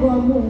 กว่าหมุ่ง